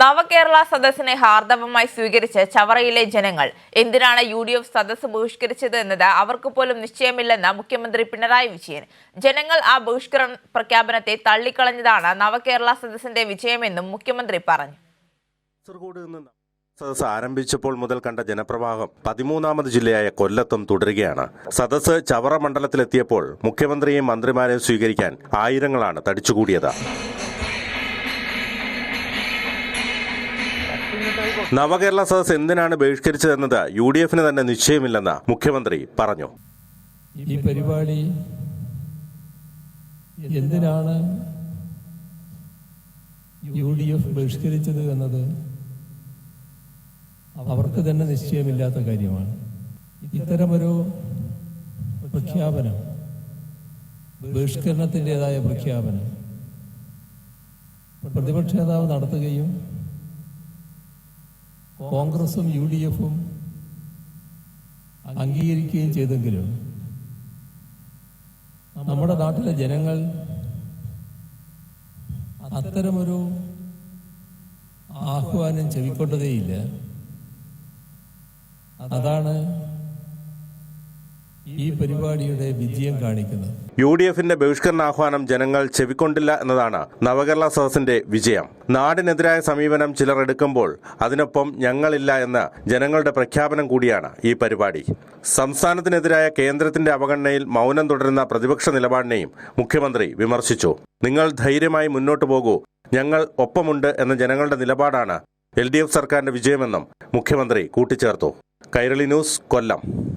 നവകേരള സദസ്സിനെ ഹാർദവമായി സ്വീകരിച്ച് ചവറയിലെ ജനങ്ങൾ. എന്തിനാണ് യു ഡി എഫ് സദസ്സ് ബഹിഷ്കരിച്ചത് എന്നത് അവർക്ക് പോലും നിശ്ചയമില്ലെന്ന് മുഖ്യമന്ത്രി പിണറായി വിജയൻ. ജനങ്ങൾ ആ ബഹിഷ്കരണ പ്രഖ്യാപനത്തെ തള്ളിക്കളഞ്ഞതാണ് നവകേരള സദസ്സിന്റെ വിജയമെന്നും മുഖ്യമന്ത്രി പറഞ്ഞു. സദസ് ആരംഭിച്ചപ്പോൾ മുതൽ കണ്ട ജനപ്രവാഹം പതിമൂന്നാമത് ജില്ലയായ കൊല്ലത്തും തുടരുകയാണ്. സദസ് ചവറ മണ്ഡലത്തിലെത്തിയപ്പോൾ മുഖ്യമന്ത്രിയും മന്ത്രിമാരെയും സ്വീകരിക്കാൻ ആയിരങ്ങളാണ് തടിച്ചുകൂടിയത്. നവകേരള സദസ് എന്തിനാണ് ബഹിഷ്കരിച്ചതെന്നത് യു ഡി എഫിന് തന്നെ നിശ്ചയമില്ലെന്ന് മുഖ്യമന്ത്രി പറഞ്ഞു. ഈ പരിപാടി എന്തിനാണ് യു ഡി എഫ് ബഹിഷ്കരിച്ചത് എന്നത് അവർക്ക് തന്നെ നിശ്ചയമില്ലാത്ത കാര്യമാണ്. ഇത്തരമൊരു പ്രഖ്യാപനം ബഹിഷ്കരണത്തിന്റെതായ പ്രഖ്യാപനം പ്രതിപക്ഷ നേതാവ് നടത്തുകയും കോൺഗ്രസും യു ഡി എഫും അംഗീകരിക്കുകയും ചെയ്തെങ്കിലും നമ്മുടെ നാട്ടിലെ ജനങ്ങൾ അത്തരമൊരു ആഹ്വാനം ചെവിക്കൊണ്ടതേയില്ല. അതാണ് ഈ പരിപാടിയുടെ വിജയം കാണിക്കുന്നത്. യു ഡി എഫിന്റെ ബഹിഷ്കരണ ആഹ്വാനം ജനങ്ങൾ ചെവിക്കൊണ്ടില്ല എന്നതാണ് നവകേരള സദസ്സിന്റെ വിജയം. നാടിനെതിരായ സമീപനം ചിലർ എടുക്കുമ്പോൾ അതിനൊപ്പം ഞങ്ങളില്ല എന്ന ജനങ്ങളുടെ പ്രഖ്യാപനം കൂടിയാണ് ഈ പരിപാടി. സംസ്ഥാനത്തിനെതിരായ കേന്ദ്രത്തിന്റെ അവഗണനയിൽ മൗനം തുടരുന്ന പ്രതിപക്ഷ നിലപാടിനെയും മുഖ്യമന്ത്രി വിമർശിച്ചു. നിങ്ങൾ ധൈര്യമായി മുന്നോട്ടു പോകൂ. ഞങ്ങൾ ഒപ്പമുണ്ട് എന്ന ജനങ്ങളുടെ നിലപാടാണ് എൽ ഡി എഫ് സർക്കാരിന്റെ വിജയമെന്നും മുഖ്യമന്ത്രി കൂട്ടിച്ചേർത്തു. കൈരളി ന്യൂസ് കൊല്ലം.